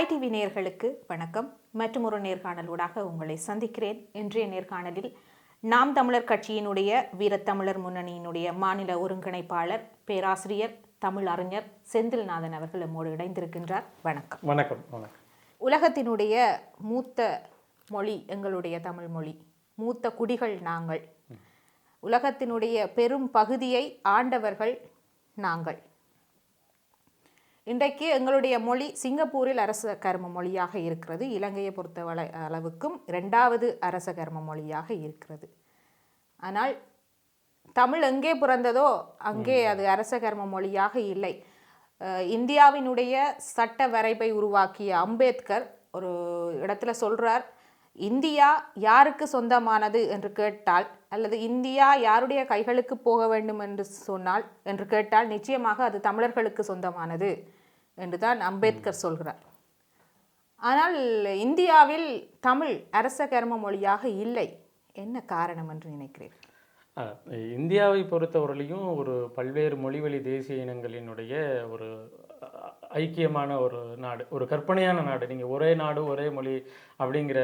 தாய் டிவி நேயர்களுக்கு வணக்கம். மற்றும் ஒரு நேர்காணலூடாக உங்களை சந்திக்கிறேன். இன்றைய நேர்காணலில் நாம் தமிழர் கட்சியினுடைய வீரத்தமிழர் முன்னணியினுடைய மாநில ஒருங்கிணைப்பாளர் பேராசிரியர் தமிழ் அறிஞர் செந்தில்நாதன் அவர்கள் நம்மோடு இணைந்திருக்கின்றார். வணக்கம். வணக்கம் உலகத்தினுடைய மூத்த மொழி எங்களுடைய தமிழ் மொழி. மூத்த குடிகள் நாங்கள். உலகத்தினுடைய பெரும் பகுதியை ஆண்டவர்கள் நாங்கள். இன்றைக்கு எங்களுடைய மொழி சிங்கப்பூரில் அரச கர்ம மொழியாக இருக்கிறது. இலங்கையை பொறுத்த அளவுக்கும் இரண்டாவது அரச கர்ம மொழியாக இருக்கிறது. ஆனால் தமிழ் எங்கே பிறந்ததோ அங்கே அது அரச கர்ம மொழியாக இல்லை. இந்தியாவினுடைய சட்ட வரைபை உருவாக்கிய அம்பேத்கர் ஒரு இடத்துல சொல்றார் இந்தியா யாருக்கு சொந்தமானது என்று கேட்டால் அல்லது இந்தியா யாருடைய கைகளுக்கு போக வேண்டும் என்று சொன்னால் என்று கேட்டால் நிச்சயமாக அது தமிழர்களுக்கு சொந்தமானது என்று தான் அம்பேத்கர் சொல்கிறார். ஆனால் இந்தியாவில் தமிழ் அரச கர்ம மொழியாக இல்லை. என்ன காரணம் என்று நினைக்கிறீர்கள்? இந்தியாவை பொறுத்தவரையிலையும் ஒரு பல்வேறு மொழிவழி தேசிய இனங்களினுடைய ஒரு ஐக்கியமான ஒரு நாடு ஒரு கற்பனையான நாடு. நீங்கள் ஒரே நாடு ஒரே மொழி அப்படிங்கிற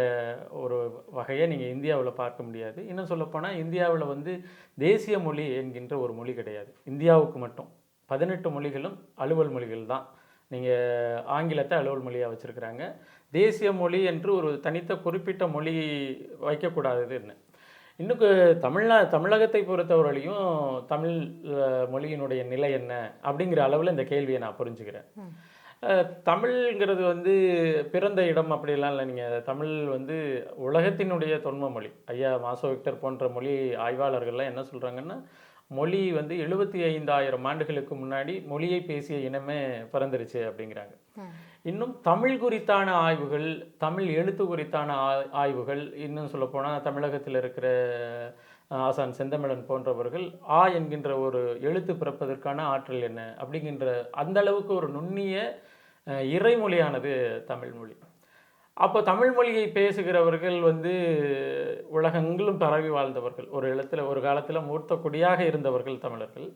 ஒரு வகையை நீங்கள் இந்தியாவில் பார்க்க முடியாது. இன்னும் சொல்லப்போனால் இந்தியாவில் வந்து தேசிய மொழி என்கின்ற ஒரு மொழி கிடையாது. இந்தியாவுக்கு மட்டும். பதினெட்டு மொழிகளும் அலுவல் மொழிகள் தான். நீங்கள் ஆங்கிலத்தை அலுவல் மொழியாக வச்சுருக்கிறாங்க. தேசிய மொழி என்று ஒரு தனித்த குறிப்பிட்ட மொழி வைக்கக்கூடாதுன்னு. இன்னும் கு- தமிழ்நா தமிழகத்தை பொறுத்தவரையிலையும் தமிழ் மொழியினுடைய நிலை என்ன அப்படிங்கிற அளவில் இந்த கேள்வியை நான் புரிஞ்சுக்கிறேன். தமிழ்ங்கிறது வந்து பிறந்த இடம் அப்படிலாம் இல்லை நீங்கள் தமிழ் வந்து உலகத்தினுடைய தொன்ம மொழி. ஐயா மாசோ விக்டர் போன்ற மொழி ஆய்வாளர்கள்லாம் என்ன சொல்கிறாங்கன்னா மொழி வந்து எழுபத்தி ஐந்தாயிரம் ஆண்டுகளுக்கு முன்னாடி மொழியை பேசிய இனமே பிறந்துருச்சு அப்படிங்கிறாங்க. இன்னும் தமிழ் குறித்தான ஆய்வுகள் தமிழ் எழுத்து குறித்தான ஆய்வுகள் இன்னும் சொல்லப்போனால் தமிழகத்தில் இருக்கிற ஆசான் செந்தமிழன் போன்றவர்கள் ஆ என்கின்ற ஒரு எழுத்து பிறப்பதற்கான ஆற்றல் என்ன? அப்படிங்கின்ற அந்த அளவுக்கு ஒரு நுண்ணிய இறைமொழியானது தமிழ்மொழி அப்போ தமிழ் மொழியை பேசுகிறவர்கள் வந்து உலகெங்கிலும் பரவி வாழ்ந்தவர்கள். ஒரு இடத்துல ஒரு காலத்தில் மூர்த்த குடியாக இருந்தவர்கள் தமிழர்கள்.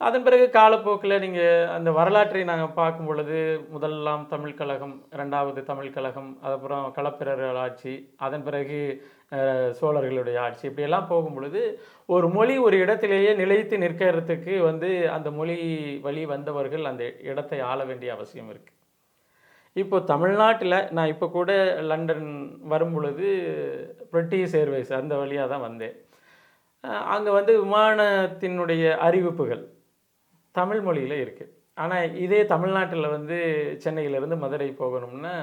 அதன் பிறகு காலப்போக்கில் நீங்கள் அந்த வரலாற்றை நாங்கள் பார்க்கும் பொழுது முதலாம் தமிழ் கழகம் ரெண்டாவது தமிழ் கழகம் அதுக்கப்புறம் களப்பிரர்கள் ஆட்சி அதன் பிறகு சோழர்களுடைய ஆட்சி இப்படியெல்லாம் போகும் பொழுது ஒரு மொழி ஒரு இடத்திலேயே நிலைத்து நிற்கிறதுக்கு வந்து அந்த மொழி வழி வந்தவர்கள் அந்த இடத்தை ஆள வேண்டிய அவசியம் இருக்குது இப்போ தமிழ்நாட்டில் நான் இப்போ கூட லண்டன் வரும் பொழுது பிரிட்டிஷ் ஏர்வேஸ் அந்த வழியாக தான் வந்தேன். அங்கே வந்து விமானத்தினுடைய அறிவிப்புகள் தமிழ் மொழியில் இருக்குது ஆனால் இதே தமிழ்நாட்டில் வந்து சென்னையிலேருந்து மதுரை போகணும்னா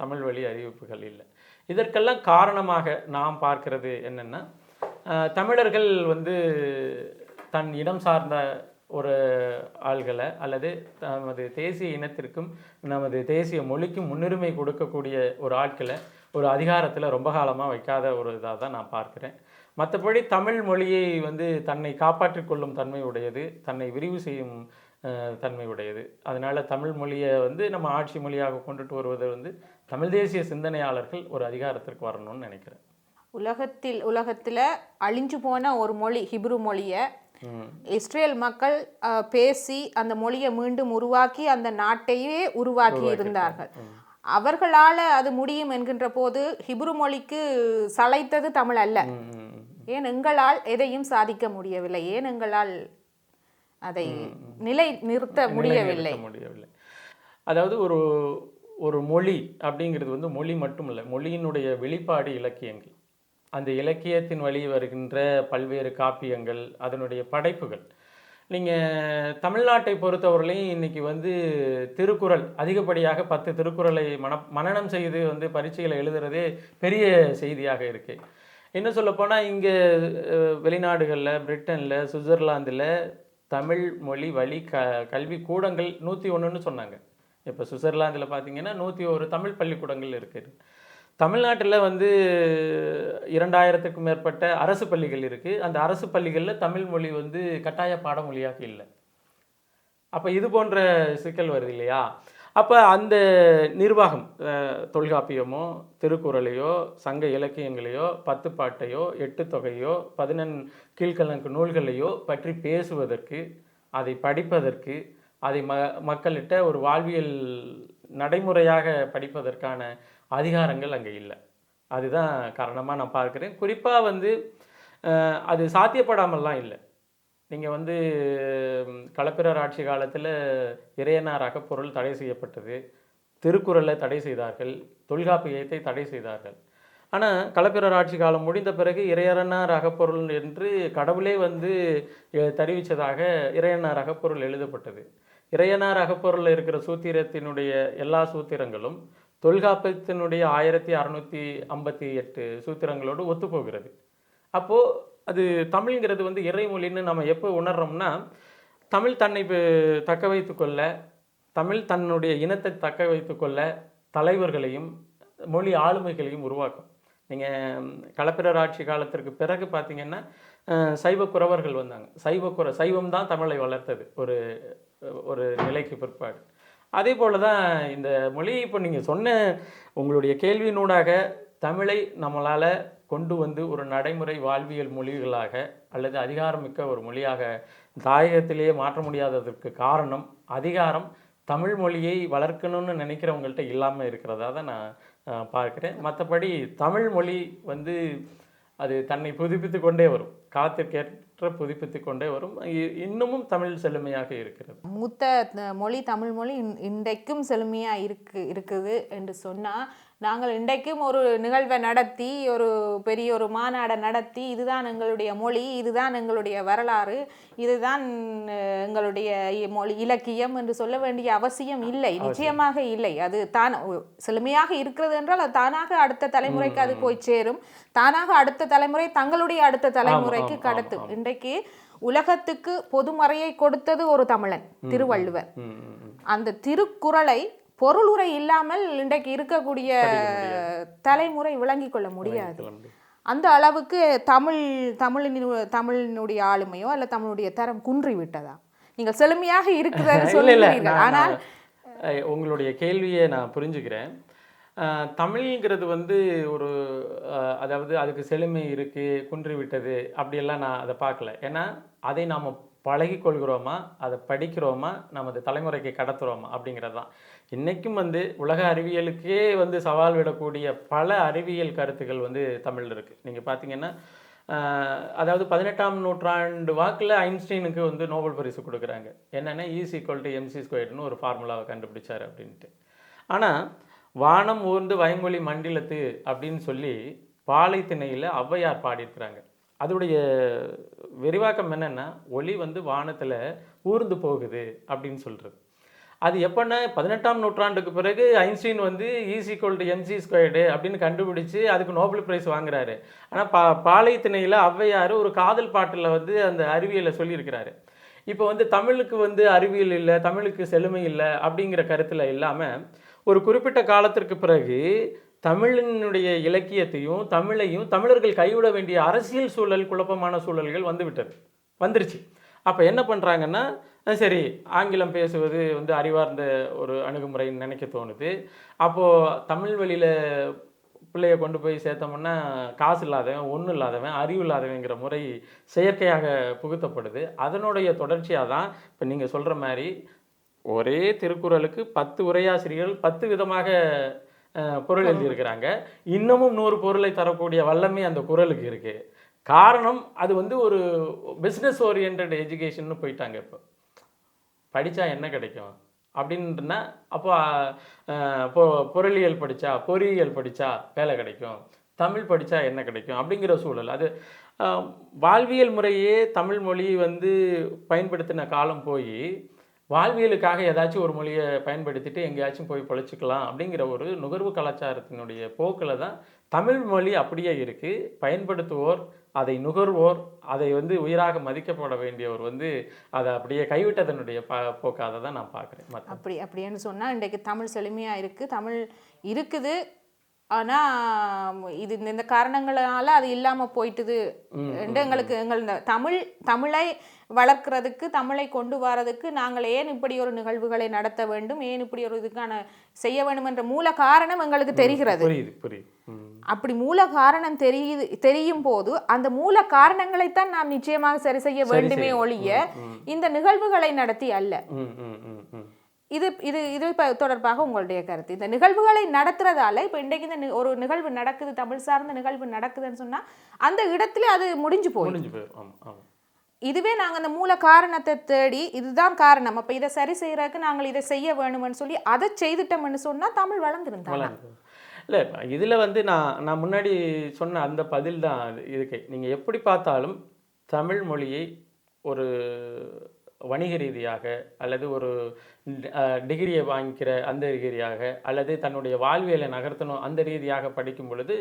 தமிழ் வழி அறிவிப்புகள் இல்லை. இதற்கெல்லாம் காரணமாக நாம் பார்க்கிறது என்னென்னா தமிழர்கள் வந்து தன் இடம் சார்ந்த ஒரு ஆள்களை அல்லது நமது தேசிய இனத்திற்கும் நமது தேசிய மொழிக்கும் முன்னுரிமை கொடுக்கக்கூடிய ஒரு ஆட்களை ஒரு அதிகாரத்தில் ரொம்ப காலமாக வைக்காத ஒரு இதாக தான் நான் பார்க்குறேன். மற்றபடி தமிழ் மொழியை வந்து தன்னை காப்பாற்றிக் கொள்ளும் தன்மை உடையது தன்னை விரிவு செய்யும் தன்மை உடையது அதனால தமிழ் மொழியை வந்து நம்ம ஆட்சி மொழியாக கொண்டுட்டு வருவது வந்து தமிழ் தேசிய சிந்தனையாளர்கள் ஒரு அதிகாரத்திற்கு வரணும்னு நினைக்கிறேன். உலகத்தில் உலகத்தில் அழிஞ்சு போன ஒரு மொழி ஹிப்ரு மொழியை இஸ்ரேல் மக்கள் பேசி அந்த மொழியை மீண்டும் உருவாக்கி அந்த நாட்டையே உருவாக்கி இருந்தார்கள். அவர்களால அது முடியும் என்கின்ற போது ஹிப்ரு மொழிக்கு சளைத்தது தமிழ் அல்ல. ஏன் எங்களால் எதையும் சாதிக்க முடியவில்லை? ஏன் எங்களால் அதை நிலை நிறுத்த முடியவில்லை? அதாவது ஒரு ஒரு மொழி அப்படிங்கிறது வந்து மொழி மட்டும் இல்லை மொழியினுடைய வெளிப்பாடு இலக்கியங்கள். அந்த இலக்கியத்தின் வழி வருகின்ற பல்வேறு காப்பியங்கள் அதனுடைய படைப்புகள். நீங்கள் தமிழ்நாட்டை பொறுத்தவரையிலையும் இன்னைக்கு வந்து திருக்குறள் அதிகப்படியாக பத்து திருக்குறளை மன மனனம் செய்து வந்து பரீட்சைகளை எழுதுறதே பெரிய செய்தியாக இருக்குது இன்னும் சொல்லப்போனால் இங்கே வெளிநாடுகளில் பிரிட்டனில் சுவிட்சர்லாந்தில் தமிழ் மொழி வழி க கல்வி கூடங்கள் நூற்றி ஒன்றுன்னு சொன்னாங்க. இப்போ சுவிட்சர்லாந்தில் பார்த்தீங்கன்னா நூற்றி ஒரு தமிழ் பள்ளிக்கூடங்கள் இருக்குது. தமிழ்நாட்டில் வந்து இரண்டாயிரத்துக்கும் மேற்பட்ட அரசு பள்ளிகள் இருக்குது அந்த அரசு பள்ளிகளில் தமிழ் மொழி வந்து கட்டாய பாடமொழியாக இல்லை. அப்போ இது போன்ற சிக்கல் வருது இல்லையா? அப்போ அந்த நிர்வாகம் தொல்காப்பியமோ திருக்குறளையோ சங்க இலக்கியங்களையோ பத்து பாட்டையோ எட்டு தொகையோ பதினெண் கீழ்கணக்கு நூல்களையோ பற்றி பேசுவதற்கு அதை படிப்பதற்கு அதை ம மக்களிட்ட ஒரு வாழ்வியல் நடைமுறையாக படிப்பதற்கான அதிகாரங்கள் அங்கே இல்லை. அதுதான் காரணமாக நான் பார்க்குறேன். குறிப்பாக வந்து அது சாத்தியப்படாமல்லாம் இல்லை. நீங்கள் வந்து களப்பிரர் ஆட்சி காலத்தில் இறையனார் பொருள் தடை செய்யப்பட்டது. திருக்குறளை தடை செய்தார்கள். தொல்காப்பியத்தை தடை செய்தார்கள். ஆனால் களப்பிரர் ஆட்சி காலம் முடிந்த பிறகு இறையனார் அகப்பொருள் என்று கடவுளே வந்து தெரிவித்ததாக இறையனார் அகப்பொருள் எழுதப்பட்டது. இறையனார் அகப்பொருளில் இருக்கிற சூத்திரத்தினுடைய எல்லா சூத்திரங்களும் தொல்காப்பியத்தினுடைய ஆயிரத்தி அறநூற்றி ஐம்பத்தி எட்டு சூத்திரங்களோடு ஒத்துப்போகிறது. அப்போது அது தமிழ்ங்கிறது வந்து இறைமொழின்னு நம்ம எப்போ உணர்றோம்னா தமிழ் தன்னை தக்க வைத்து கொள்ள தமிழ் தன்னுடைய இனத்தை தக்க வைத்து கொள்ள தலைவர்களையும் மொழி ஆளுமைகளையும் உருவாக்கும். நீங்கள் களப்பிரர் ஆட்சி காலத்திற்கு பிறகு பார்த்தீங்கன்னா அஹ், சைவ குறவர்கள் வந்தாங்க. சைவ குற சைவம் தான் தமிழை வளர்த்தது. ஒரு ஒரு நிலைக்கு பிற்பாடு. அதே போல் தான் இந்த மொழி இப்போ நீங்கள் சொன்ன உங்களுடைய கேள்வியினூடாக தமிழை நம்மளால் கொண்டு வந்து ஒரு நடைமுறை வாழ்வியல் மொழிகளாக அல்லது அதிகாரமிக்க ஒரு மொழியாக தாயகத்திலேயே மாற்ற முடியாததற்கு காரணம் அதிகாரம். தமிழ் மொழியை வளர்க்கணும்னு நினைக்கிறவங்கள்ட்ட இல்லாமல் இருக்கிறதா தான் நான் பார்க்குறேன். மற்றபடி தமிழ் மொழி வந்து அது தன்னை புதுப்பித்து கொண்டே வரும். காலத்திற்கேற்ற புதுப்பித்து கொண்டே வரும். இ- இன்னமும் தமிழ் செழுமையாக இருக்கிறது. மூத்த மொழி தமிழ் மொழி இன்- இன்றைக்கும் செழுமையாக இருக்கு இருக்குது என்று சொன்னால் நாங்கள் இன்றைக்கும் ஒரு நிகழ்வை நடத்தி ஒரு பெரிய ஒரு மாநாடை நடத்தி இதுதான் எங்களுடைய மொழி இதுதான் எங்களுடைய வரலாறு இதுதான் எங்களுடைய மொழி இலக்கியம் என்று சொல்ல வேண்டிய அவசியம் இல்லை. நிச்சயமாக இல்லை. அது தான் செழுமையாக இருக்கிறது என்றால் அது தானாக அடுத்த தலைமுறைக்கு அது போய் சேரும். தானாக அடுத்த தலைமுறை தங்களுடைய அடுத்த தலைமுறைக்கு கடத்தும் இன்றைக்கு உலகத்துக்கு பொதுமறையை கொடுத்தது ஒரு தமிழன் திருவள்ளுவர். அந்த திருக்குறளை பொருளுரை இல்லாமல் இன்றைக்கு இருக்கக்கூடிய தலைமுறை விளங்கிக் கொள்ள முடியாது. அந்த அளவுக்கு தமிழ் தமிழின் தமிழினுடைய ஆளுமையோ அல்ல தமிழுடைய தரம் குன்றி விட்டதா? நீங்கள் செழுமையாக இருக்கிறது நான்- ஆனால் உங்களுடைய கேள்வியை நான் புரிஞ்சுக்கிறேன். தமிழ்ங்கிறது வந்து ஒரு அதாவது அதுக்கு செழுமை இருக்கு குன்றி விட்டது அப்படியெல்லாம் நான் அதை பார்க்கல. ஏன்னா அதை நாம் பழகிக் கொள்கிறோமா? அதை படிக்கிறோமா? நமது தலைமுறைக்கு கடத்துறோமா? அப்படிங்கிறது தான் இன்றைக்கும் வந்து உலக அறிவியலுக்கே வந்து சவால் விடக்கூடிய பல அறிவியல் கருத்துக்கள் வந்து தமிழில் இருக்குது நீங்கள் பார்த்தீங்கன்னா அதாவது பதினெட்டாம் நூற்றாண்டு வாக்கில் ஐன்ஸ்டீனுக்கு வந்து நோபல் பரிசு கொடுக்குறாங்க. என்னென்னா ஈஸ் ஈக்குவல் டு எம்சி ஸ்கொயர்னு ஒரு ஃபார்முலாவை கண்டுபிடிச்சார் அப்படின்ட்டு. ஆனால் வானம் ஊர்ந்து வயங்கொலி மண்டிலத்து அப்படின்னு சொல்லி பாலை திணையில் ஔவையார் பாடியிருக்கிறாங்க. அதோடைய விரிவாக்கம் என்னென்னா ஒளி வந்து வானத்தில் ஊர்ந்து போகுது அப்படின்னு சொல்கிறது அது எப்போன்னா பதினெட்டாம் நூற்றாண்டுக்கு பிறகு ஐன்ஸ்டீன் வந்து ஈஸிக்வல் டு எம்சி ஸ்கொயர்டு அப்படின்னு கண்டுபிடிச்சு அதுக்கு நோபல் பிரைஸ் வாங்குறாரு. ஆனால் பா பாளையத்திணையில் ஔவையார் ஒரு காதல் பாட்டில் வந்து அந்த அறிவியலை சொல்லியிருக்கிறாரு. இப்போ வந்து தமிழுக்கு வந்து அறிவியல் இல்லை தமிழுக்கு செழுமை இல்லை அப்படிங்கிற கருத்தில் இல்லாமல் ஒரு குறிப்பிட்ட காலத்திற்கு பிறகு தமிழினுடைய இலக்கியத்தையும் தமிழையும் தமிழர்கள் கைவிட வேண்டிய அரசியல் சூழல் குழப்பமான சூழல்கள் வந்துவிட்டது. வந்துருச்சு. அப்போ என்ன பண்ணுறாங்கன்னா சரி ஆங்கிலம் பேசுவது வந்து அறிவார்ந்த ஒரு அணுகுமுறைன்னு நினைக்க தோணுது. அப்போது தமிழ் வழியில் பிள்ளைய கொண்டு போய் சேர்த்தோம்னா காசு இல்லாதவன் ஒன்றும் இல்லாதவன் அறிவு இல்லாதவங்கிற முறை செயற்கையாக புகுத்தப்படுது. அதனுடைய தொடர்ச்சியாக தான் இப்போ நீங்கள் சொல்கிற மாதிரி ஒரே திருக்குறளுக்கு பத்து உரையாசிரியர்கள் பத்து விதமாக பொருள் எழுதியிருக்கிறாங்க. இன்னமும் நூறு பொருளை தரக்கூடிய வல்லமை அந்த குறளுக்கு இருக்கு. காரணம் அது வந்து ஒரு பிஸ்னஸ் ஓரியன்ட் எஜுகேஷன்னு போயிட்டாங்க இப்போ. படித்தா என்ன கிடைக்கும்? அப்படின்னா அப்போ பொ பொருளியல் படித்தா பொறியியல் படித்தா வேலை கிடைக்கும். தமிழ் படித்தா என்ன கிடைக்கும்? அப்படிங்கிற சூழல். அது வாழ்வியல் முறையே தமிழ் மொழி வந்து பயன்படுத்தின காலம் போய் வாழ்வியலுக்காக ஏதாச்சும் ஒரு மொழியை பயன்படுத்திட்டு எங்கேயாச்சும் போய் பொழைச்சிக்கலாம் அப்படிங்கிற ஒரு நுகர்வு கலாச்சாரத்தினுடைய போக்கில் தான் தமிழ் மொழி அப்படியே இருக்குது பயன்படுத்துவோர் அதை நுகர்வோர் அதை வந்து உயிராக மதிக்கப்பட வேண்டியவர் வந்து அதை அப்படியே கைவிட்டதனுடைய ப போக்காக தான் நான் பார்க்குறேன். அப்படி அப்படின்னு சொன்னால் இன்றைக்கு தமிழ் செழுமையாக இருக்குது தமிழ் இருக்குது ஆனா இது இந்த- இந்த காரணங்களால அது இல்லாம போயிட்டுது. என்று எங்களுக்கு எங்கள் இந்த தமிழ் தமிழை வளர்க்கறதுக்கு தமிழை கொண்டு வரதுக்கு நாங்கள் ஏன் இப்படி ஒரு நிகழ்வுகளை நடத்த வேண்டும்? ஏன் இப்படி ஒரு இதுக்கான செய்ய வேண்டும் என்ற மூல காரணம் எங்களுக்கு தெரிகிறது. அப்படி மூல காரணம் தெரியுது தெரியும் போது அந்த மூல காரணங்களைத்தான் நாம் நிச்சயமாக சரி செய்ய வேண்டுமே ஒழிய இந்த நிகழ்வுகளை நடத்தி அல்ல. இது இது இது ப- தொடர்பாக உங்களுடைய கருத்து. இந்த நிகழ்வுகளை நடத்துறதால இப்போ இன்றைக்கு இந்த ஒரு நிகழ்வு நடக்குது தமிழ் சார்ந்த நிகழ்வு நடக்குதுன்னு சொன்னா அந்த இடத்துல அது முடிஞ்சு போயிடும் இதுவே நாங்க அந்த மூல காரணத்தை தேடி இதுதான் காரணம். அப்ப இதை சரி செய்யறதுக்கு நாங்கள் இதை செய்ய வேணும்னு சொல்லி அதை செய்துட்டோம்னு சொன்னா தமிழ் வளர்ந்துருந்தாங்க வளர்ந்து. இல்லை இதில் வந்து நான் நான் முன்னாடி சொன்ன அந்த பதில் தான் இது இதுக்கு. நீங்கள் எப்படி பார்த்தாலும் தமிழ் மொழியை ஒரு வணிக ரீதியாக அல்லது ஒரு டிகிரியை வாங்கிக்கிற அந்த ரீதியாக அல்லது தன்னுடைய வாழ்வியலை நகர்த்தணும் அந்த ரீதியாக படிக்கும் பொழுது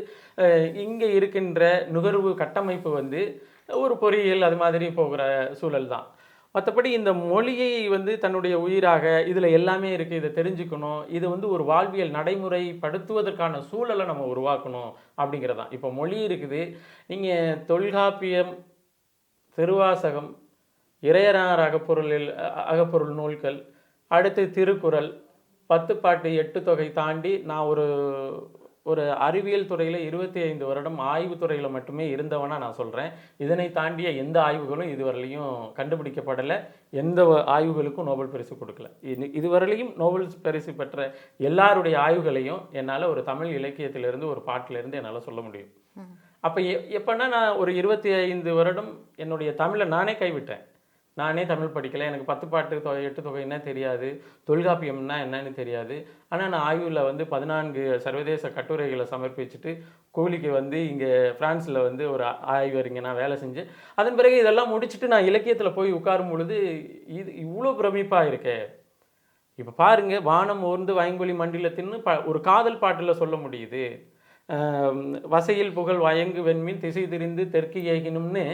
இங்கே இருக்கின்ற நுகர்வு கட்டமைப்பு வந்து ஒரு பொறியியல் அது மாதிரி போகிற சூழல் தான். மற்றபடி இந்த மொழியை வந்து தன்னுடைய உயிராக இதில் எல்லாமே இருக்குது இதை தெரிஞ்சுக்கணும் இது வந்து ஒரு வாழ்வியல் நடைமுறைப்படுத்துவதற்கான சூழலை நம்ம உருவாக்கணும் அப்படிங்கிறதான். இப்போ மொழி இருக்குது நீங்கள் தொல்காப்பியம் திருவாசகம் இறையனார் அகப்பொருளில் அகப்பொருள் நூல்கள் அடுத்து திருக்குறள் பத்து பாட்டு எட்டு தொகை தாண்டி நான் ஒரு ஒரு அறிவியல் துறையில் இருபத்தி ஐந்து வருடம் ஆய்வுத் துறையில் மட்டுமே இருந்தவனா நான் சொல்கிறேன் இதனை தாண்டிய எந்த ஆய்வுகளும் இதுவரையிலையும் கண்டுபிடிக்கப்படலை. எந்த ஆய்வுகளுக்கும் நோபல் பரிசு கொடுக்கல. இது இதுவரையிலையும் நோபல் பரிசு பெற்ற எல்லாருடைய ஆய்வுகளையும் என்னால் ஒரு தமிழ் இலக்கியத்திலிருந்து ஒரு பாட்டிலிருந்து என்னால் சொல்ல முடியும். அப்போ எப்போன்னா நான் ஒரு இருபத்தி ஐந்து வருடம் என்னுடைய தமிழை நானே கைவிட்டேன். நானே தமிழ் படிக்கலை. எனக்கு பத்து பாட்டு தொகை எட்டு தொகைன்னா தெரியாது. தொல்காப்பியம்னா என்னன்னு தெரியாது. ஆனால் நான் ஆய்வில் வந்து பதினான்கு சர்வதேச கட்டுரைகளை சமர்ப்பிச்சுட்டு கூலிக்கு வந்து இங்கே ஃப்ரான்ஸில் வந்து ஒரு ஆ- ஆய்வறிஞர் நான் வேலை செஞ்சு அதன் பிறகு இதெல்லாம் முடிச்சுட்டு நான் இலக்கியத்தில் போய் உட்காரும் பொழுது இது இவ்வளோ பிரமிப்பாக இருக்கே. இப்போ பாருங்கள் வானம் ஓர்ந்து வைங்கொலி மண்டிலத்தின்னு ப ஒரு காதல் பாட்டில் சொல்ல முடியுது. வசையில் புகழ் வயங்கு வெண்மீன் திசை திரிந்து தெற்கு ஏகினும்னு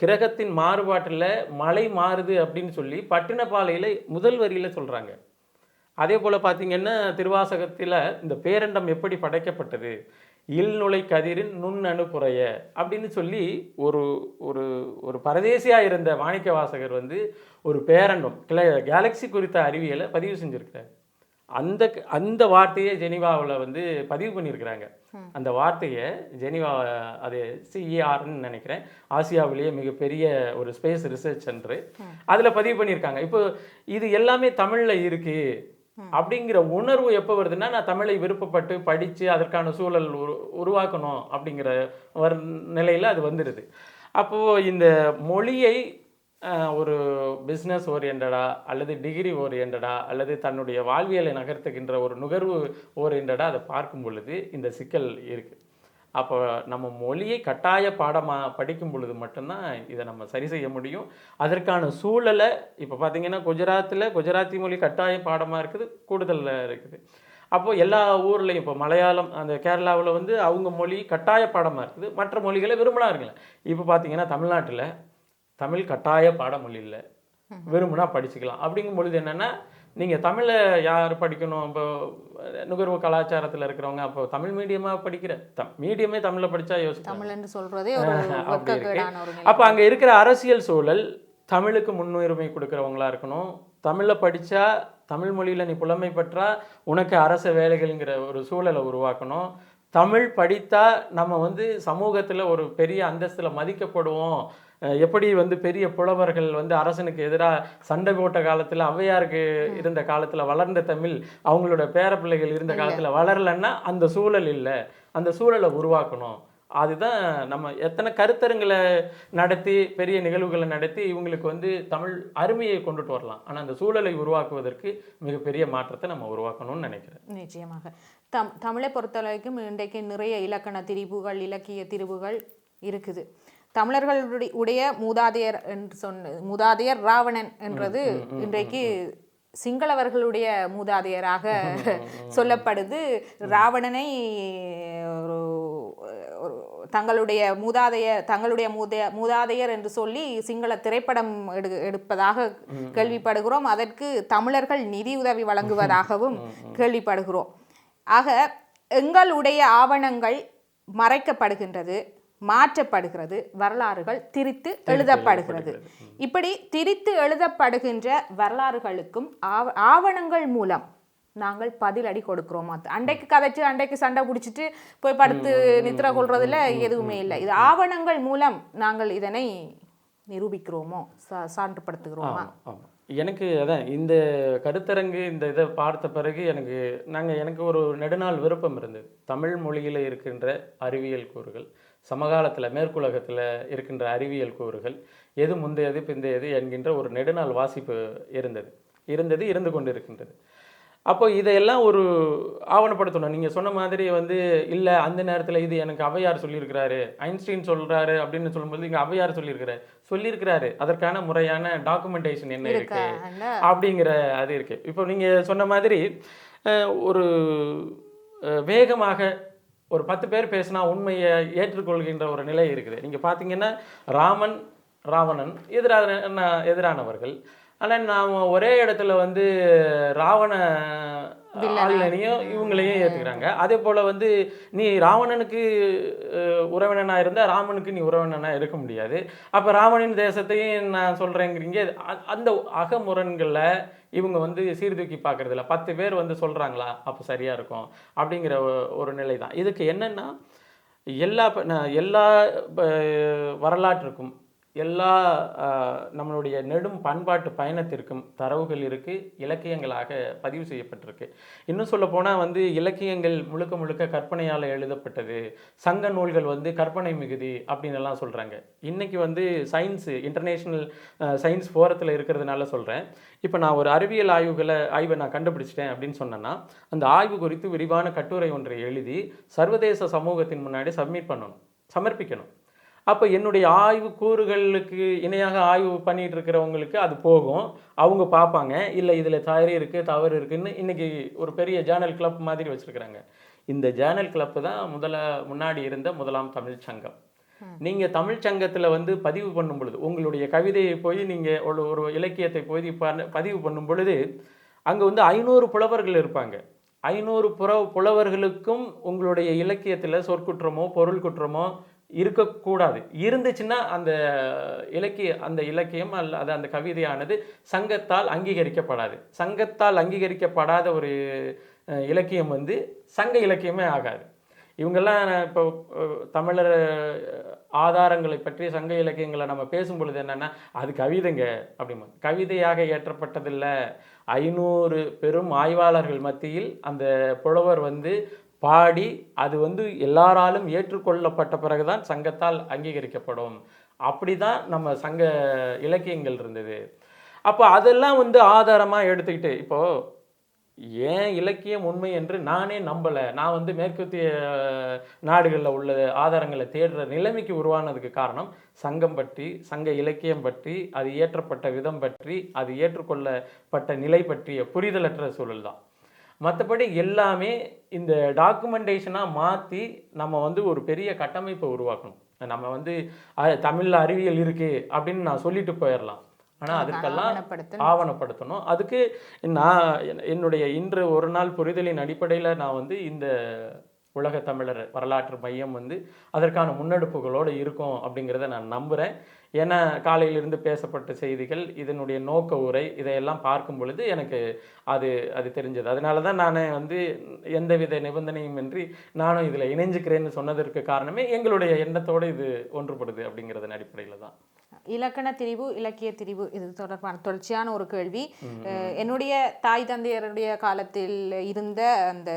கிரகத்தின் மாறுபாட்டில் மழை மாறுது அப்படின்னு சொல்லி பட்டினப்பாலையில் முதல் வரியில் சொல்கிறாங்க அதே போல் பார்த்தீங்கன்னா திருவாசகத்தில் இந்த பேரண்டம் எப்படி படைக்கப்பட்டது? இல்நுழை கதிரின் நுண்ணணு புறைய அப்படின்னு சொல்லி ஒரு ஒரு ஒரு பரதேசியாக இருந்த மாணிக்க வாசகர் வந்து ஒரு பேரண்டம் கிள கேலக்ஸி குறித்த அறிவியலை பதிவு செஞ்சுருக்கிறார். அந்த அந்த வார்த்தையை ஜெனிவாவில் வந்து பதிவு பண்ணியிருக்கிறாங்க. அந்த வார்த்தையை ஜெனிவா அது சிஇஆர்னு நினைக்கிறேன். ஆசியாவிலேயே மிகப்பெரிய ஒரு ஸ்பேஸ் ரிசர்ச் சென்டர். அதில் பதிவு பண்ணியிருக்காங்க. இப்போ இது எல்லாமே தமிழில் இருக்கு அப்படிங்கிற உணர்வு எப்போ வருதுன்னா நான் தமிழை விருப்பப்பட்டு படித்து அதற்கான சூழல் உரு உருவாக்கணும் அப்படிங்கிற வர் நிலையில் அது வந்துடுது அப்போது இந்த மொழியை ஒரு பிஸ்னஸ் ஓரியண்டடா அல்லது டிகிரி ஓரியண்டடா அல்லது தன்னுடைய வாழ்வியலை நகர்த்துகின்ற ஒரு நுகர்வு ஓரியன்டாக அதை பார்க்கும் பொழுது இந்த சிக்கல் இருக்குது அப்போ நம்ம மொழியை கட்டாய பாடமாக படிக்கும் பொழுது மட்டும்தான் இதை நம்ம சரி செய்ய முடியும். அதற்கான சூழலை இப்போ பார்த்திங்கன்னா குஜராத்தில் குஜராத்தி மொழி கட்டாய பாடமாக இருக்குது கூடுதலில் இருக்குது. அப்போது எல்லா ஊர்லேயும் இப்போ மலையாளம் அந்த கேரளாவில் வந்து அவங்க மொழி கட்டாய பாடமாக இருக்குது மற்ற மொழிகளை விரும்பலாம் இருக்கலாம் இப்போ பார்த்திங்கன்னா தமிழ்நாட்டில் தமிழ் கட்டாய பாடமொழி இல்லை. விரும்பினா படிச்சுக்கலாம். அப்படிங்கும் பொழுது என்னென்னா நீங்கள் தமிழை யார் படிக்கணும்? இப்போ நுகர்வு கலாச்சாரத்தில் இருக்கிறவங்க அப்போ தமிழ் மீடியமாக படிக்கிற த மீடியமே தமிழில் படித்தா யோசிக்கலாம். தமிழ் என்று சொல்றதே ஒரு அப்படி இருக்கு. அப்போ அங்கே இருக்கிற அரசியல் சூழல் தமிழுக்கு முன்னுரிமை கொடுக்குறவங்களா இருக்கணும். தமிழில் படித்தா தமிழ் மொழியில் நீ புலமை பெற்றா உனக்கு அரச வேலைகள்ங்கிற ஒரு சூழலை உருவாக்கணும். தமிழ் படித்தா நம்ம வந்து சமூகத்தில் ஒரு பெரிய அந்தஸ்தில் மதிக்கப்படுவோம். எப்படி வந்து பெரிய புலவர்கள் வந்து அரசனுக்கு எதிராக சண்டை போட்ட காலத்தில் ஔவையாருக்கு இருந்த காலத்தில் வளர்ந்த தமிழ் அவங்களோட பேரப்பிள்ளைகள் இருந்த காலத்தில் வளரலைன்னா அந்த சூழல் இல்லை. அந்த சூழலை உருவாக்கணும். அதுதான் நம்ம எத்தனை கருத்தரங்களை நடத்தி பெரிய நிகழ்வுகளை நடத்தி இவங்களுக்கு வந்து தமிழ் அருமையை கொண்டுட்டு வரலாம். ஆனால் அந்த சூழலை உருவாக்குவதற்கு மிகப்பெரிய மாற்றத்தை நம்ம உருவாக்கணும்னு நினைக்கிறேன். நிச்சயமாக. தம் தமிழை பொறுத்தவரைக்கும் இன்றைக்கு நிறைய இலக்கண திரிபுகள் இலக்கிய திரிபுகள் இருக்குது. தமிழர்களுடைய உடைய மூதாதையர் என்று சொன்ன மூதாதையர் ராவணன் என்றது இன்றைக்கு சிங்களவர்களுடைய மூதாதையராக சொல்லப்படுது. ராவணனை ஒரு தங்களுடைய மூதாதைய தங்களுடைய மூதைய மூதாதையர் என்று சொல்லி சிங்கள திரைப்படம் எடு எடுப்பதாக கேள்விப்படுகிறோம். அதற்கு தமிழர்கள் நிதி உதவி வழங்குவதாகவும் கேள்விப்படுகிறோம். ஆக எங்களுடைய ஆவணங்கள் மறைக்கப்படுகின்றது. மாற்றப்படுகிறது. வரலாறுகள் திரித்து எழுதப்படுகிறது. இப்படி திரித்து எழுதப்படுகின்ற வரலாறுகளுக்கும் ஆவ ஆவணங்கள் மூலம் நாங்கள் பதிலடி கொடுக்கிறோம்? அண்டைக்கு கதைச்சு அண்டைக்கு சண்டை பிடிச்சிட்டு போய் படுத்து நித்திர கொள்றதுல எதுவுமே இல்லை. இது ஆவணங்கள் மூலம் நாங்கள் இதனை நிரூபிக்கிறோமோ? சான்றுபடுத்துகிறோமா? எனக்கு அதான் இந்த கருத்தரங்கு இந்த இதை பார்த்த பிறகு எனக்கு நாங்கள் எனக்கு ஒரு நெடுநாள் விருப்பம் இருந்தது. தமிழ் மொழியில் இருக்கின்ற அறிவியல் கூறுகள். சமகாலத்தில் மேற்குலகத்தில் இருக்கின்ற அறிவியல் கூறுகள் எது முந்தையது பிந்தையது என்கின்ற ஒரு நெடுநாள் வாசிப்பு இருந்தது. இருந்தது இருந்து கொண்டு இருக்கின்றது அப்போ இதையெல்லாம் ஒரு ஆவணப்படுத்தணும். நீங்கள் சொன்ன மாதிரி வந்து இல்லை அந்த நேரத்தில் இது எனக்கு ஔவையார் சொல்லியிருக்கிறாரு ஐன்ஸ்டீன் சொல்கிறாரு அப்படின்னு சொல்லும்போது இங்கே ஔவையார் சொல்லியிருக்கிறாரு. சொல்லியிருக்கிறாரு. அதற்கான முறையான டாக்குமெண்டேஷன் என்ன இருக்கா? அப்படிங்கிற அது இருக்கு. இப்போ நீங்கள் சொன்ன மாதிரி ஒரு வேகமாக ஒரு பத்து பேர் பேசினா உண்மையை ஏற்றுக்கொள்கின்ற ஒரு நிலை இருக்குது. நீங்கள் பார்த்தீங்கன்னா ராமன் ராவணன் எதிரான எதிரானவர்கள். ஆனால் நாம் ஒரே இடத்துல வந்து ராவண ஆளுநனையும் இவங்களையும் ஏற்றுக்கிறாங்க அதே போல் வந்து நீ ராவணனுக்கு அஹ், உறவினனா இருந்தால் ராமனுக்கு நீ உறவினனா இருக்க முடியாது. அப்போ ராவணின் தேசத்தையும் நான் சொல்கிறேங்கிறீங்க அந்த அகமுரண்களில் இவங்க வந்து சீர்தூக்கி பார்க்கறதில்ல பத்து பேர் வந்து சொல்கிறாங்களா அப்போ சரியாக இருக்கும் அப்படிங்கிற ஒரு நிலை தான் இதுக்கு என்னென்னா எல்லா எல்லா வரலாற்றுக்கும் எல்லா நம்மளுடைய நெடும் பண்பாட்டு பயணத்திற்கும் தரவுகள் இருக்குது இலக்கியங்களாக பதிவு செய்யப்பட்டிருக்கு. இன்னும் சொல்ல போனால் வந்து இலக்கியங்கள் முழுக்க முழுக்க கற்பனையால் எழுதப்பட்டது சங்க நூல்கள் வந்து கற்பனை மிகுதி அப்படின்னு எல்லாம் சொல்கிறாங்க இன்றைக்கி வந்து சயின்ஸு இன்டர்நேஷ்னல் சயின்ஸ் ஃபோரத்தில் இருக்கிறதுனால சொல்கிறேன் இப்போ நான் ஒரு அறிவியல் ஆய்வுகளை ஆய்வை நான் கண்டுபிடிச்சிட்டேன் அப்படின்னு சொன்னேன்னா அந்த ஆய்வு குறித்து விரிவான கட்டுரை ஒன்றை எழுதி சர்வதேச சமூகத்தின் முன்னாடி சப்மிட் பண்ணணும் சமர்ப்பிக்கணும். அப்போ என்னுடைய ஆய்வு கூறுகளுக்கு இணையாக ஆய்வு பண்ணிட்டு இருக்கிறவங்களுக்கு அது போகும். அவங்க பார்ப்பாங்க. இல்லை இதில் தவறு இருக்குது தவறு இருக்குன்னு இன்னைக்கு ஒரு பெரிய ஜேர்னல் கிளப் மாதிரி வச்சுருக்கிறாங்க. இந்த ஜேர்னல் கிளப் தான் முதல்ல முன்னாடி இருந்த முதலாம் தமிழ் சங்கம். நீங்கள் தமிழ் சங்கத்தில் வந்து பதிவு பண்ணும் பொழுது உங்களுடைய கவிதையை போய் நீங்கள் ஒரு ஒரு இலக்கியத்தை போய் பதிவு பண்ணும் பொழுது அங்கே வந்து ஐநூறு புலவர்கள் இருப்பாங்க. ஐநூறு புற புலவர்களுக்கும் உங்களுடைய இலக்கியத்தில் சொற்குற்றமோ பொருள் குற்றமோ இருக்கக்கூடாது. இருந்துச்சுன்னா அந்த இலக்கிய அந்த இலக்கியம் அல்லது அந்த கவிதையானது சங்கத்தால் அங்கீகரிக்கப்படாது. சங்கத்தால் அங்கீகரிக்கப்படாத ஒரு இலக்கியம் வந்து சங்க இலக்கியமே ஆகாது. இவங்கெல்லாம் இப்போ தமிழர் ஆதாரங்களை பற்றி சங்க இலக்கியங்களை நம்ம பேசும் பொழுது என்னென்னா அது கவிதைங்க அப்படிமா கவிதையாக ஏற்றப்பட்டதில்லை. ஐநூறு பெரும் ஆய்வாளர்கள் மத்தியில் அந்த புலவர் வந்து பாடி அது வந்து எல்லாராலும் ஏற்றுக்கொள்ளப்பட்ட பிறகுதான் சங்கத்தால் அங்கீகரிக்கப்படும். அப்படிதான் நம்ம சங்க இலக்கியங்கள் இருந்தது. அப்போ அதெல்லாம் வந்து ஆதாரமாக எடுத்துக்கிட்டு இப்போது ஏன் இலக்கியம் உண்மை என்று நானே நம்பலை. நான் வந்து மேற்கத்திய நாடுகளில் உள்ள ஆதாரங்களை தேடுற நிலைமைக்கு உருவானதுக்கு காரணம் சங்கம் பற்றி சங்க இலக்கியம் பற்றி அது ஏற்றப்பட்ட விதம் பற்றி அது ஏற்றுக்கொள்ளப்பட்ட நிலை பற்றிய புரிதலற்ற சூழல் தான் மற்றபடி எல்லாமே இந்த டாக்குமெண்டேஷனாக மாற்றி நம்ம வந்து ஒரு பெரிய கட்டமைப்பை உருவாக்கணும். நம்ம வந்து தமிழ்ல அறிவியல் இருக்கு அப்படின்னு நான் சொல்லிட்டு போயிடலாம் ஆனால் அதுக்கெல்லாம் ஆவணப்படுத்தணும். அதுக்கு நான் என்- என்னுடைய இன்று ஒரு நாள் புரிதலின் அடிப்படையில் நான் வந்து இந்த உலக தமிழர் வரலாற்று மையம் வந்து அதற்கான முன்னெடுப்புகளோடு இருக்கும் அப்படிங்கிறத நான் நம்புகிறேன் ஏன்னா காலையிலிருந்து பேசப்பட்ட செய்திகள் இதனுடைய நோக்க உரை இதையெல்லாம் பார்க்கும் பொழுது எனக்கு அது அது தெரிஞ்சது. அதனால தான் நான் வந்து எந்தவித நிபந்தனையும் இன்றி நானும் இதில் இணைஞ்சுக்கிறேன்னு சொன்னதற்கு காரணமே எங்களுடைய எண்ணத்தோடு இது ஒன்றுபடுது அப்படிங்கிறதன் அடிப்படையில் தான் இலக்கண திரிவு இலக்கிய திரிவு இது தொடர்பான தொடர்ச்சியான ஒரு கேள்வி. என்னுடைய தாய் தந்தையருடைய காலத்தில் இருந்த அந்த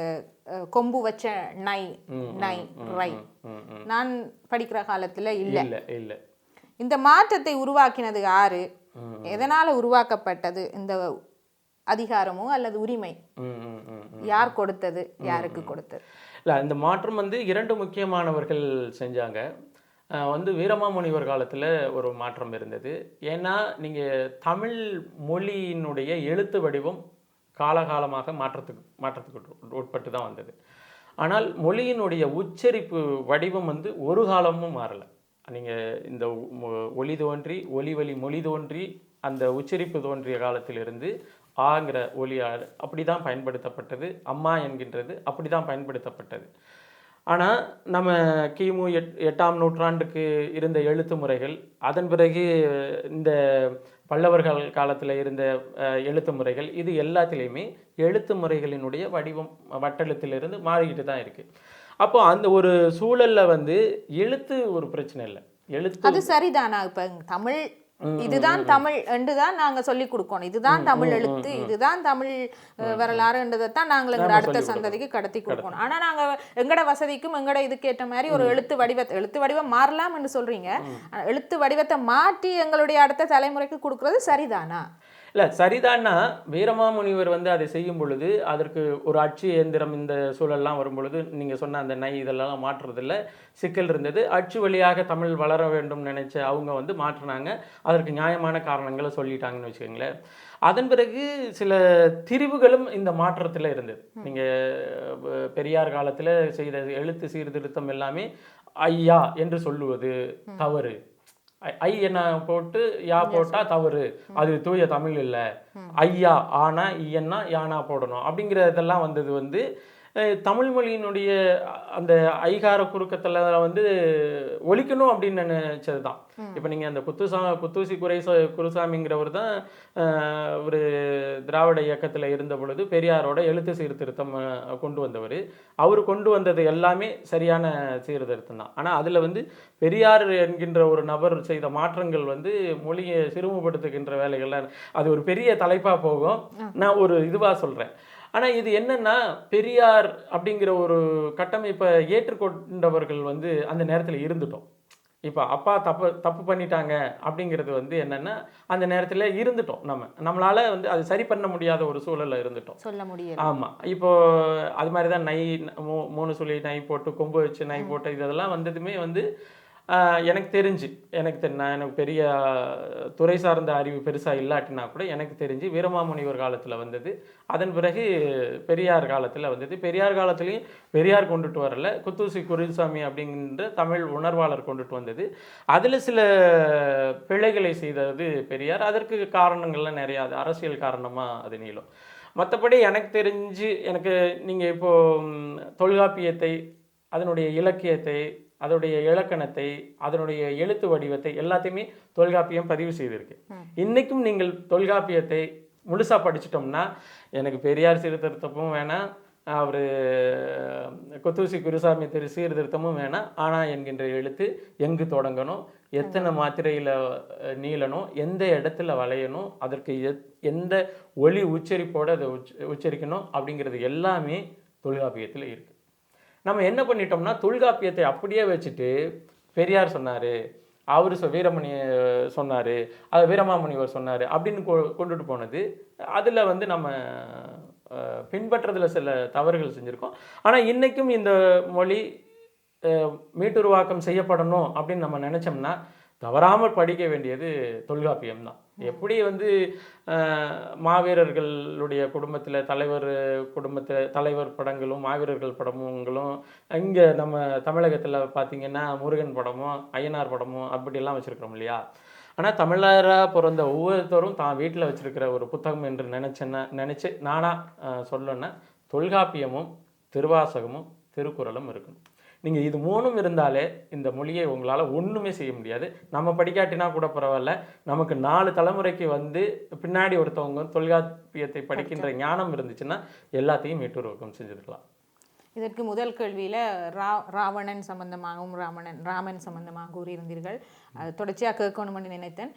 கொம்பு வச்ச நை நை ரை. நான் படிக்கிற காலத்துல இல்ல. இல்லை இல்லை. இந்த மாற்றத்தை உருவாக்கினது யாரு? எதனால உருவாக்கப்பட்டது? இந்த அதிகாரமோ அல்லது உரிமை? யார் கொடுத்தது? யாருக்கு கொடுத்தது? இல்லை இந்த மாற்றம் வந்து இரண்டு முக்கியமானவர்கள் செஞ்சாங்க. வந்து வீரமாமுனிவர் காலத்தில் ஒரு மாற்றம் இருந்தது. ஏன்னா நீங்கள் தமிழ் மொழியினுடைய எழுத்து வடிவம் காலகாலமாக மாற்றத்துக்கு மாற்றத்துக்கு உட்பட்டு தான் வந்தது. ஆனால் மொழியினுடைய உச்சரிப்பு வடிவம் வந்து ஒரு காலமும் மாறலை. நீங்கள் இந்த ஒளி தோன்றி ஒலி வழி மொழி தோன்றி அந்த உச்சரிப்பு தோன்றிய காலத்திலிருந்து ஆங்கிற ஒலி அப்படி தான் பயன்படுத்தப்பட்டது அம்மா என்கின்றது அப்படி தான் பயன்படுத்தப்பட்டது. ஆனால் நம்ம கிமு எட் எட்டாம் நூற்றாண்டுக்கு இருந்த எழுத்து முறைகள் அதன் பிறகு இந்த பல்லவர்கள் காலத்தில் இருந்த எழுத்து முறைகள் இது எல்லாத்துலேயுமே எழுத்து முறைகளினுடைய வடிவம் வட்டெழுத்திலிருந்து மாறிக்கிட்டு தான் இருக்குது அப்போ அந்த ஒரு சூழல்ல வந்து எழுத்து ஒரு பிரச்சனை இல்லை. எழுத்து அது சரிதானா? இப்ப தமிழ் இதுதான் தமிழ் என்று தான் நாங்க சொல்லி கொடுக்கணும். இதுதான் தமிழ் எழுத்து இதுதான் தமிழ் வரலாறு என்றதைத்தான் நாங்கள் எங்க நாம அடுத்த சந்ததிக்கு கடத்தி கொடுக்கணும். ஆனா நாங்க எங்கட வசதிக்கும் எங்கட இதுக்கேற்ற மாதிரி ஒரு எழுத்து வடிவத்தை எழுத்து வடிவம் மாறலாம் என்று சொல்றீங்க. ஆனா, எழுத்து வடிவத்தை மாற்றி எங்களுடைய அடுத்த தலைமுறைக்கு கொடுக்கறது சரிதானா? இல்லை சரிதான்னா வீரமாமுனிவர் வந்து அதை செய்யும் பொழுது அதற்கு ஒரு அச்சு இயந்திரம் இந்த சூழல்லாம் வரும் பொழுது நீங்கள் சொன்ன அந்த நை இதெல்லாம் மாற்றுறதில்ல சிக்கல் இருந்தது. அச்சு வழியாக தமிழ் வளர வேண்டும் நினைச்ச அவங்க வந்து மாற்றினாங்க. அதற்கு நியாயமான காரணங்களை சொல்லிட்டாங்கன்னு வச்சுக்கோங்களேன். அதன் பிறகு சில திரிவுகளும் இந்த மாற்றத்தில் இருந்தது. நீங்கள் பெரியார் காலத்தில் செய்த எழுத்து சீர்திருத்தம் எல்லாமே ஐயா என்று சொல்லுவது தவறு. ஐ- என்ன போட்டு யா போட்டா தவறு. அது தூய தமிழ் இல்ல. ஐயா ஆனா ஐயன்னா யானா போடணும். அப்படிங்கிறதெல்லாம் வந்தது வந்து தமிழ் மொழியினுடைய அந்த ஐகார குறுக்கத்துல வந்து ஒழிக்கணும் அப்படின்னு நினைச்சது தான் இப்போ நீங்க அந்த குத்துசா குத்தூசி குறை குருசாமிங்கிறவர் தான் ஒரு திராவிட இயக்கத்துல இருந்த பொழுது பெரியாரோட எழுத்து சீர்திருத்தம் கொண்டு வந்தவர். அவர் கொண்டு வந்தது எல்லாமே சரியான சீர்திருத்தம் தான். ஆனால் அதில் வந்து பெரியார் என்கின்ற ஒரு நபர் செய்த மாற்றங்கள் வந்து மொழியை சிறுமப்படுத்துகின்ற வேலைகள்லாம் அது ஒரு பெரிய தலைப்பாக போகும். நான் ஒரு இதுவாக சொல்கிறேன் ஆனால் இது என்னன்னா பெரியார் அப்படிங்கிற ஒரு கட்டமைப்பை ஏற்றுக்கொண்டவர்கள் வந்து அந்த நேரத்தில் இருந்துட்டோம். இப்போ அப்பா தப்பு தப்பு பண்ணிட்டாங்க அப்படிங்கிறது வந்து என்னன்னா அந்த நேரத்தில் இருந்துட்டோம் நம்ம. நம்மளால வந்து அது சரி பண்ண முடியாத ஒரு சூழல்ல இருந்துட்டோம். சொல்ல முடியல. ஆமா. இப்போ அது மாதிரி தான் நை மூ- மூணு சுழி நை போட்டு கொம்பு வச்சு நை போட்டு இதெல்லாம் வந்ததுமே வந்து எனக்கு தெரிஞ்சு எனக்கு தெரி நான் எனக்கு பெரிய துறை சார்ந்த அறிவு பெருசாக இல்லாட்டினா கூட எனக்கு தெரிஞ்சு வீரமாமுனிவர் காலத்தில் வந்தது. அதன் பிறகு பெரியார் காலத்தில் வந்தது. பெரியார் காலத்துலேயும் பெரியார் கொண்டுட்டு வரல. குத்தூசி குருசாமி அப்படிங்கிற தமிழ் உணர்வாளர் கொண்டுட்டு வந்தது. அதில் சில பிழைகளை செய்தது பெரியார். அதற்கு காரணங்கள்லாம் நிறையா அது அரசியல் காரணமாக அது நீளும். மற்றபடி எனக்கு தெரிஞ்சு எனக்கு நீங்கள் இப்போது தொல்காப்பியத்தை அதனுடைய இலக்கியத்தை அதனுடைய இலக்கணத்தை அதனுடைய எழுத்து வடிவத்தை எல்லாத்தையுமே தொல்காப்பியம் பதிவு செய்திருக்கு. இன்னைக்கும் நீங்கள் தொல்காப்பியத்தை முழுசா படிச்சிட்டோம்னா எனக்கு பெரியார் சீர்திருத்தமும் வேணாம் அவர் குத்தூசி குருசாமி திரு சீர்திருத்தமும் வேணாம் ஆனா என்கின்ற எழுத்து எங்கு தொடங்கணும் எத்தனை மாத்திரையில் நீளணும் எந்த இடத்துல வளையணும் அதற்கு எத்- எந்த ஒலி உச்சரிப்போடு அதை உச்ச உச்சரிக்கணும் அப்படிங்கிறது எல்லாமே தொல்காப்பியத்தில் இருக்கு. நம்ம என்ன பண்ணிட்டோம்னா தொல்காப்பியத்தை அப்படியே வச்சுட்டு பெரியார் சொன்னார் அவர் சொ வீரமணி சொன்னார் அது வீரமாமுனிவர் சொன்னார் அப்படின்னு கொ- கொண்டுட்டு போனது. அதில் வந்து நம்ம பின்பற்றுறதில் சில தவறுகள் செஞ்சுருக்கோம். ஆனால் இன்றைக்கும் இந்த மொழி மீட்டுருவாக்கம் செய்யப்படணும் அப்படின்னு நம்ம நினச்சோம்னா தவறாமல் படிக்க வேண்டியது தொல்காப்பியம் தான் எப்படி வந்து மாவீரர்களுடைய குடும்பத்தில் தலைவர் குடும்பத்தில் தலைவர் படங்களும் மாவீரர்கள் படமுங்களும் இங்கே நம்ம தமிழகத்தில் பார்த்திங்கன்னா முருகன் படமும் ஐயனார் படமும் அப்படிலாம் வச்சுருக்கிறோம் இல்லையா? ஆனால் தமிழராக பிறந்த ஒவ்வொருத்தரும் தான் வீட்டில் வச்சுருக்கிற ஒரு புத்தகம் என்று நினச்சேன்னா நினச்சி நானாக சொல்லணுன்னா தொல்காப்பியமும் திருவாசகமும் திருக்குறளும் இருக்கணும். நீங்கள் இது மூணும் இருந்தாலே இந்த மொழியை உங்களால் ஒன்றுமே செய்ய முடியாது. நம்ம படிக்காட்டினா கூட பரவாயில்ல. நமக்கு நாலு தலைமுறைக்கு வந்து பின்னாடி ஒருத்தவங்க தொல்காப்பியத்தை படிக்கின்ற ஞானம் இருந்துச்சுன்னா எல்லாத்தையும் மீட்டுருவக்கம் செஞ்சுருக்கலாம். இதற்கு முதல் கேள்வியில ரா ராவணன் சம்பந்தமாகவும் ராமணன் ராமன் சம்பந்தமாக கூறியிருந்தீர்கள். அது தொடர்ச்சியாக கேட்கணும்னு நினைத்தேன்.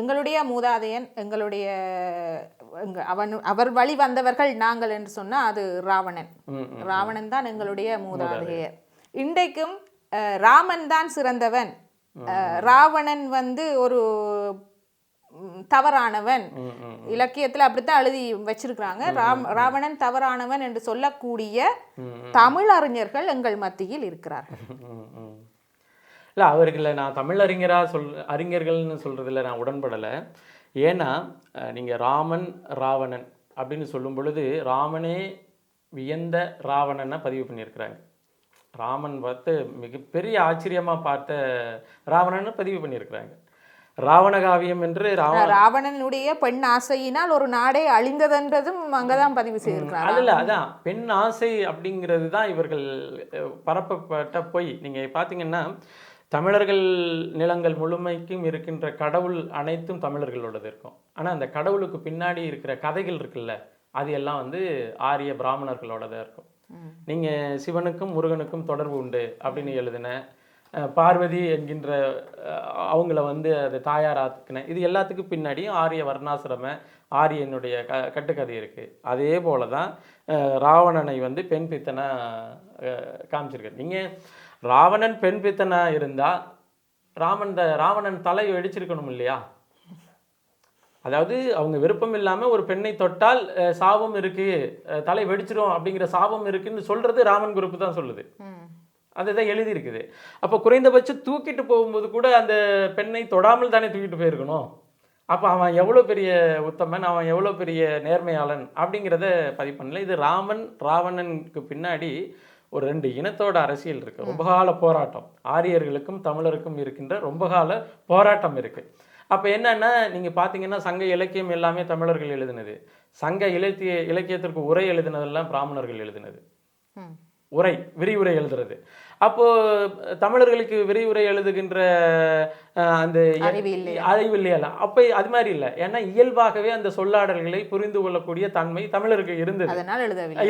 எங்களுடைய மூதாதையன் எங்களுடைய எங்க அவன் அவர் வழி வந்தவர்கள் நாங்கள் என்று சொன்னா அது ராவணன். ராவணன் தான் எங்களுடைய மூதாதையர். இன்றைக்கும் ராமன் தான் சிறந்தவன். ராவணன் வந்து ஒரு தவறானவன். இலக்கியத்துல அப்படித்தான் எழுதி வச்சிருக்கிறாங்க. ராம் ராவணன் தவறானவன் என்று சொல்லக்கூடிய தமிழ் அறிஞர்கள் எங்கள் மத்தியில் இருக்கிறார்கள். இல்லை அவர்களை நான் தமிழ் அறிஞராக சொல் அறிஞர்கள்னு சொல்கிறதுல நான் உடன்படலை. ஏன்னா நீங்கள் ராமன் ராவணன் அப்படின்னு சொல்லும் பொழுது ராமனே வியந்த ராவணனை பதிவு பண்ணியிருக்கிறாங்க. ராமன் பார்த்து மிகப்பெரிய ஆச்சரியமாக பார்த்த ராவணனை பதிவு பண்ணியிருக்கிறாங்க. ராவணகாவியம் என்று ராவண ராவணனுடைய பெண் ஆசையினால் ஒரு நாடே அழிந்ததென்றதும் அங்கதான் பதிவு செய்திருக்கிறார்? அதில் அதான் பெண் ஆசை அப்படிங்கிறது தான் இவர்கள் பரப்பப்பட்ட பொய். நீங்கள் பார்த்தீங்கன்னா தமிழர்கள் நிலங்கள் முழுமைக்கும் இருக்கின்ற கடவுள் அனைத்தும் தமிழர்களோடது இருக்கும். ஆனால் அந்த கடவுளுக்கு பின்னாடி இருக்கிற கதைகள் இருக்குல்ல அது எல்லாம் வந்து ஆரிய பிராமணர்களோடதாக இருக்கும். நீங்கள் சிவனுக்கும் முருகனுக்கும் தொடர்பு உண்டு அப்படின்னு எழுதின பார்வதி என்கின்ற அவங்கள வந்து அது தாயார் ஆக்குன. இது எல்லாத்துக்கும் பின்னாடியும் ஆரிய வர்ணாசிரம ஆரியனுடைய க கட்டுக்கதை இருக்குது அதே போல தான் ராவணனை வந்து பெண் பித்தனாக காமிச்சிருக்கேன் காமிச்சிருக்காரு. நீங்கள் ராவணன் பெண் பித்தனாக இருந்தால் ராமன் த ராவணன் தலை வெடிச்சிருக்கணும் இல்லையா? அதாவது அவங்க விருப்பம் இல்லாமல் ஒரு பெண்ணை தொட்டால் சாபம் இருக்கு அஹ், தலை வெடிச்சிரும் அப்படிங்கிற சாபம் இருக்குன்னு சொல்றது ராமன் குரூப் தான் சொல்லுது. அதுதான் எழுதியிருக்குது. அப்போ குறைந்தபட்சம் தூக்கிட்டு போகும்போது கூட அந்த பெண்ணை தொடாமல் தானே தூக்கிட்டு போயிருக்கணும்? அப்போ அவன் எவ்வளோ பெரிய உத்தமன் அவன் எவ்வளோ பெரிய நேர்மையாளன் அப்படிங்கிறத பதிவு பண்ணல. இது ராமன் ராவணனுக்கு பின்னாடி ஒரு ரெண்டு இனத்தோட அரசியல் இருக்கு. ரொம்ப கால போராட்டம். ஆரியர்களுக்கும் தமிழருக்கும் இருக்கின்ற ரொம்ப கால போராட்டம் இருக்கு. அப்போ என்னன்னா நீங்கள் பார்த்தீங்கன்னா சங்க இலக்கியம் எல்லாமே தமிழர்கள் எழுதினது. சங்க இலக்கிய இலக்கியத்திற்கு உரை எழுதினதெல்லாம் பிராமணர்கள் எழுதினது. உரை விரிவுரை எழுதுறது. அப்போ தமிழர்களுக்கு விரிவுரை எழுதுகின்ற அந்த அறிவு இல்லையா? அறிவு இல்லையா அப்போ அது மாதிரி இல்லை. ஏன்னா இயல்பாகவே அந்த சொல்லாடல்களை புரிந்து கொள்ளக்கூடிய தன்மை தமிழருக்கு இருந்தது.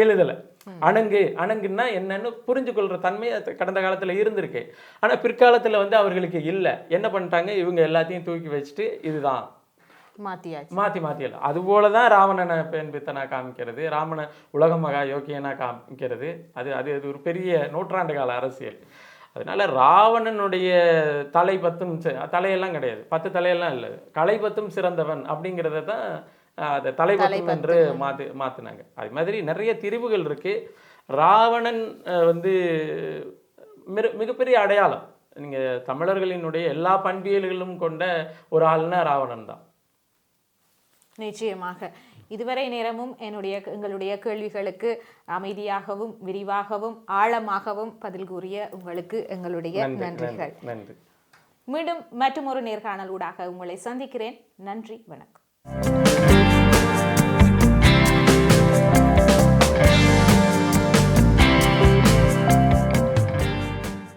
எழுதலை. அணங்கு அணங்குன்னா என்னன்னு புரிஞ்சு கொள்ற தன்மை கடந்த காலத்துல இருந்திருக்கு. ஆனா பிற்காலத்துல வந்து அவர்களுக்கு இல்லை. என்ன பண்ணிட்டாங்க? இவங்க எல்லாத்தையும் தூக்கி வச்சுட்டு இதுதான். மாத்தியாச்சு. மாற்றி மாற்றியல அதுபோல தான் ராவணனை பெண் பித்தனா காமிக்கிறது. ராமனை உலக மகா யோக்கியனா காமிக்கிறது. அது அது அது ஒரு பெரிய நூற்றாண்டு கால அரசியல். அதனால ராவணனுடைய தலை பத்தும் தலையெல்லாம் கிடையாது. பத்து தலையெல்லாம் இல்லை. கலை பத்தும் சிறந்தவன் அப்படிங்கிறத தான் அதை தலை பத்தும் என்று மாத்து மாற்றினாங்க அது மாதிரி நிறைய திரிவுகள் இருக்கு. ராவணன் வந்து மிக மிகப்பெரிய அடையாளம். நீங்கள் தமிழர்களினுடைய எல்லா பண்பியல்களும் கொண்ட ஒரு ஆள்னா ராவணன் தான். நிச்சயமாக. இதுவரை நேரமும் என்னுடைய எங்களுடைய கேள்விகளுக்கு அமைதியாகவும் விரிவாகவும் ஆழமாகவும் பதில் கூறிய உங்களுக்கு எங்களுடைய நன்றி நன்றிகள். நன்றி. மீண்டும் மற்றொரு நேர்காணலூடாக உங்களை சந்திக்கிறேன். நன்றி வணக்கம்.